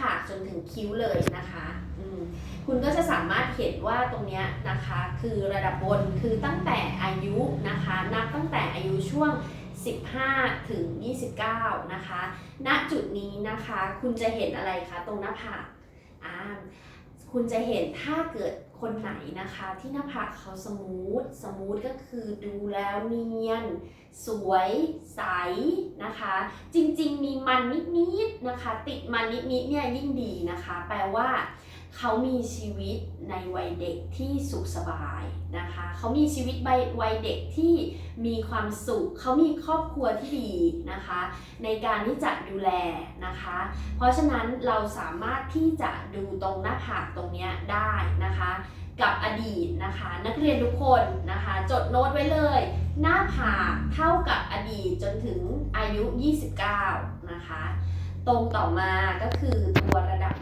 ผากจนถึงคิ้วเลยนะคะคุณก็จะสามารถเห็นว่าตรงนี้นะคะ คือระดับบนคือตั้งแต่อายุนะคะ นับตั้งแต่อายุช่วง 15 ถึง 29 นะคะ ณจุดนี้นะคะ คุณจะเห็นอะไรคะ ตรงหน้าผากอ่า คุณจะเห็นถ้าเกิดคนไหนนะคะที่หน้าผากเขาสมูท สมูทก็คือดูแล้วเนียน สวย ใสนะคะ จริงๆ มีมันนิดๆนะคะ ติดมันนิดๆเนี่ยยิ่งดีนะคะ แปลว่า เขามีชีวิตในวัยเด็กที่สุขสบายนะคะ เขามีชีวิตใบวัยเด็กที่มีความสุข เขามีครอบครัวที่ดีนะคะ ในการที่จะดูแลนะคะ เพราะฉะนั้นเราสามารถที่จะดูตรงหน้าผากตรงนี้ได้นะคะ กับอดีตนะคะ นักเรียนทุกคนนะคะ จดโน้ตไว้เลย หน้าผากเท่ากับอดีตจนถึงอายุ 29 นะคะ ตรงต่อมาก็คือตัวรง